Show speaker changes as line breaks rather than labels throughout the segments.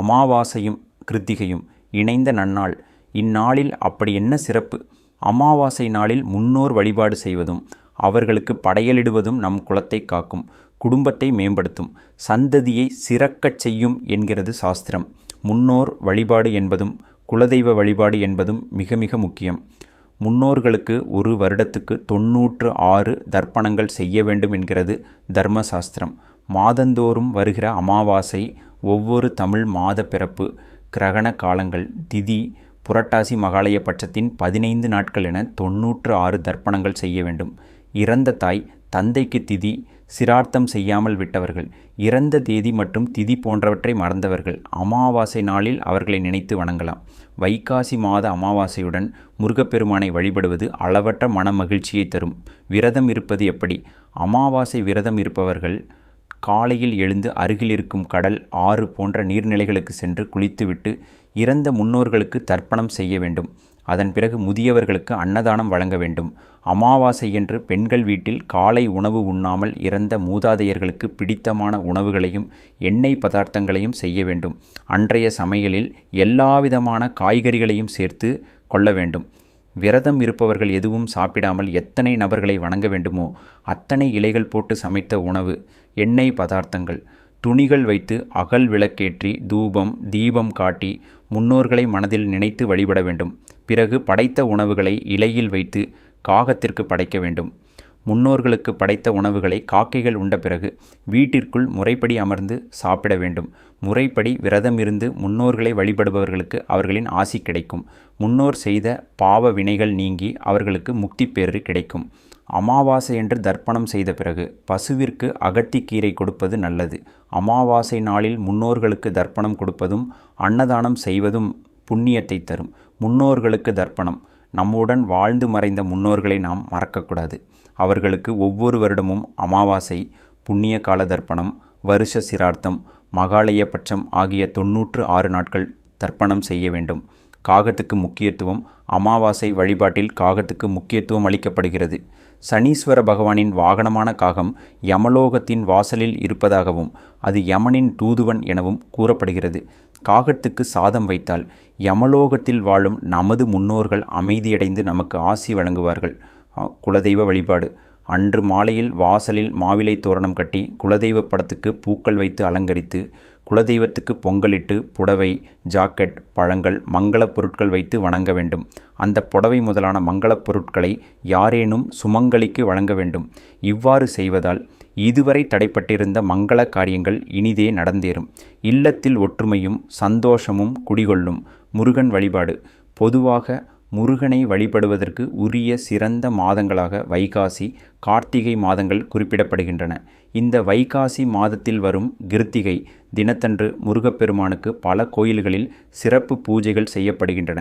அமாவாசையும் கிருத்திகையும் இணைந்த நன்னாள். இந்நாளில் அப்படி என்ன சிறப்பு? அமாவாசை நாளில் முன்னோர் வழிபாடு செய்வதும் அவர்களுக்கு படையலிடுவதும் நம் குலத்தை காக்கும் குடும்பத்தை மேம்படுத்தும் சந்ததியை சிறக்கச் செய்யும் என்கிறது சாஸ்திரம். முன்னோர் வழிபாடு என்பதும் குலதெய்வ வழிபாடு என்பதும் மிக மிக முக்கியம். முன்னோர்களுக்கு ஒரு வருடத்துக்கு தொன்னூற்று ஆறு தர்ப்பணங்கள் செய்ய வேண்டும் என்கிறது தர்மசாஸ்திரம். மாதந்தோறும் வருகிற அமாவாசை ஒவ்வொரு தமிழ் மாத பிறப்பு கிரகண காலங்கள் திதி புரட்டாசி மகாலய பட்சத்தின் பதினைந்து நாட்கள் என தொன்னூற்று ஆறு தர்ப்பணங்கள் செய்ய வேண்டும். இறந்த தாய் தந்தைக்கு திதி சிரார்த்தம் செய்யாமல் விட்டவர்கள் இறந்த தேதி மற்றும் திதி போன்றவற்றை மறந்தவர்கள் அமாவாசை நாளில் அவர்களை நினைத்து வணங்கலாம். வைகாசி மாத அமாவாசையுடன் முருகப்பெருமானை வழிபடுவது அளவற்ற மன மகிழ்ச்சியை தரும். விரதம் இருப்பது எப்படி? அமாவாசை விரதம் இருப்பவர்கள் காலையில் எழுந்து அருகில் இருக்கும் கடல் ஆறு போன்ற நீர்நிலைகளுக்கு சென்று குளித்துவிட்டு இறந்த முன்னோர்களுக்கு தர்ப்பணம் செய்ய வேண்டும். அதன் பிறகு முதியவர்களுக்கு அன்னதானம் வழங்க வேண்டும். அமாவாசை என்று பெண்கள் வீட்டில் காலை உணவு உண்ணாமல் இறந்த மூதாதையர்களுக்கு பிடித்தமான உணவுகளையும் எண்ணெய் பதார்த்தங்களையும் செய்ய வேண்டும். அன்றைய சமையலில் எல்லாவிதமான காய்கறிகளையும் சேர்த்து கொள்ள வேண்டும். விரதம் இருப்பவர்கள் எதுவும் சாப்பிடாமல் எத்தனை நபர்களை வணங்க வேண்டுமோ அத்தனை இலைகள் போட்டு சமைத்த உணவு எண்ணெய் பதார்த்தங்கள். துணிகள் வைத்து அகல் விளக்கேற்றி தூபம் தீபம் காட்டி முன்னோர்களை மனதில் நினைத்து வழிபட வேண்டும். பிறகு படைத்த உணவுகளை இலையில் வைத்து காகத்திற்கு படைக்க வேண்டும். முன்னோர்களுக்கு படைத்த உணவுகளை காக்கைகள் உண்ட பிறகு வீட்டிற்குள் முறைப்படி அமர்ந்து சாப்பிட வேண்டும். முறைப்படி விரதம் இருந்து முன்னோர்களை வழிபடுபவர்களுக்கு அவர்களின் ஆசி கிடைக்கும். முன்னோர் செய்த பாவ வினைகள் நீங்கி அவர்களுக்கு முக்தி பேறு கிடைக்கும். அமாவாசை என்று தர்ப்பணம் செய்த பிறகு பசுவிற்கு அகத்திக்கீரை கொடுப்பது நல்லது. அமாவாசை நாளில் முன்னோர்களுக்கு தர்ப்பணம் கொடுப்பதும் அன்னதானம் செய்வதும் புண்ணியத்தை தரும். முன்னோர்களுக்கு தர்ப்பணம். நம்முடன் வாழ்ந்து மறைந்த முன்னோர்களை நாம் மறக்கக்கூடாது. அவர்களுக்கு ஒவ்வொரு வருடமும் அமாவாசை புண்ணிய கால தர்ப்பணம் வருஷ சிரார்த்தம் மகாலய பட்சம் ஆகிய தொன்னூற்று ஆறு நாட்கள் தர்ப்பணம் செய்ய வேண்டும். காகத்துக்கு முக்கியத்துவம் அமாவாசை வழிபாட்டில் காகத்துக்கு முக்கியத்துவம் அளிக்கப்படுகிறது. சனீஸ்வர பகவானின் வாகனமான காகம் யமலோகத்தின் வாசலில் இருப்பதாகவும் அது யமனின் தூதுவன் எனவும் கூறப்படுகிறது. காகத்துக்கு சாதம் வைத்தால் யமலோகத்தில் வாழும் நமது முன்னோர்கள் அமைதியடைந்து நமக்கு ஆசி வழங்குவார்கள். குலதெய்வ வழிபாடு. அன்று மாலையில் வாசலில் மாவிலை தோரணம் கட்டி குலதெய்வ படத்துக்கு பூக்கள் வைத்து அலங்கரித்து குலதெய்வத்துக்கு பொங்கலிட்டு புடவை ஜாக்கெட் பழங்கள் மங்களப் பொருட்கள் வைத்து வணங்க வேண்டும். அந்த புடவை முதலான மங்களப் பொருட்களை யாரேனும் சுமங்கலிக்கு வழங்க வேண்டும். இவ்வாறு செய்வதால் இதுவரை தடைப்பட்டிருந்த மங்கள காரியங்கள் இனிதே நடந்தேறும். இல்லத்தில் ஒற்றுமையும் சந்தோஷமும் குடிகொள்ளும். முருகன் வழிபாடு. பொதுவாக முருகனை வழிபடுவதற்கு உரிய சிறந்த மாதங்களாக வைகாசி கார்த்திகை மாதங்கள் குறிப்பிடப்படுகின்றன. இந்த வைகாசி மாதத்தில் வரும் கிருத்திகை தினத்தன்று முருகப்பெருமானுக்கு பல கோயில்களில் சிறப்பு பூஜைகள் செய்யப்படுகின்றன.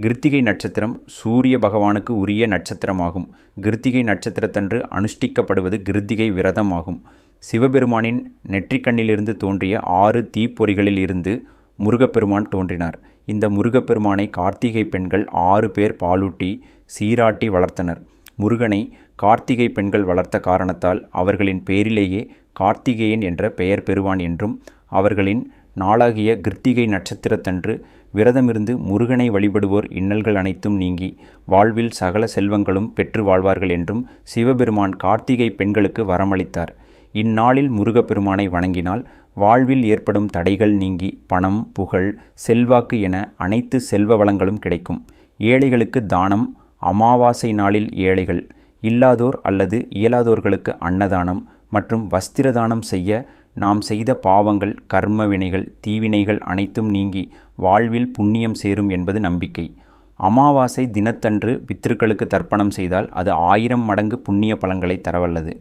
கிருத்திகை நட்சத்திரம் சூரிய பகவானுக்கு உரிய நட்சத்திரமாகும். கிருத்திகை நட்சத்திரத்தன்று அனுஷ்டிக்கப்படுவது கிருத்திகை விரதமாகும். சிவபெருமானின் நெற்றிக்கண்ணிலிருந்து தோன்றிய ஆறு தீப்பொறிகளில் இருந்து முருகப்பெருமான் தோன்றினார். இந்த முருகப்பெருமானை கார்த்திகை பெண்கள் ஆறு பேர் பாலூட்டி சீராட்டி வளர்த்தனர். முருகனை கார்த்திகை பெண்கள் வளர்த்த காரணத்தால் அவர்களின் பேரிலேயே கார்த்திகேயன் என்ற பெயர் பெறுவான் என்றும் அவர்களின் நாளாகிய கிருத்திகை நட்சத்திரத்தன்று விரதமிருந்து முருகனை வழிபடுவோர் இன்னல்கள் அனைத்தும் நீங்கி வாழ்வில் சகல செல்வங்களும் பெற்று வாழ்வார்கள் என்றும் சிவபெருமான் கார்த்திகை பெண்களுக்கு வரமளித்தார். இந்நாளில் முருகப்பெருமானை வணங்கினால் வாழ்வில் ஏற்படும் தடைகள் நீங்கி பணம் புகழ் செல்வாக்கு என அனைத்து செல்வ வளங்களும் கிடைக்கும். ஏழைகளுக்கு தானம் அமாவாசை நாளில் ஏழைகள் இல்லாதோர் அல்லது இயலாதோர்களுக்கு அன்னதானம் மற்றும் வஸ்திர தானம் செய்ய நாம் செய்த பாவங்கள் கர்ம வினைகள் தீவினைகள் அனைத்தும் நீங்கி வாழ்வில் புண்ணியம் சேரும் என்பது நம்பிக்கை. அமாவாசை தினத்தன்று பித்திருக்களுக்கு தர்ப்பணம் செய்தால் அது ஆயிரம் மடங்கு புண்ணிய பலன்களை தரவல்லது.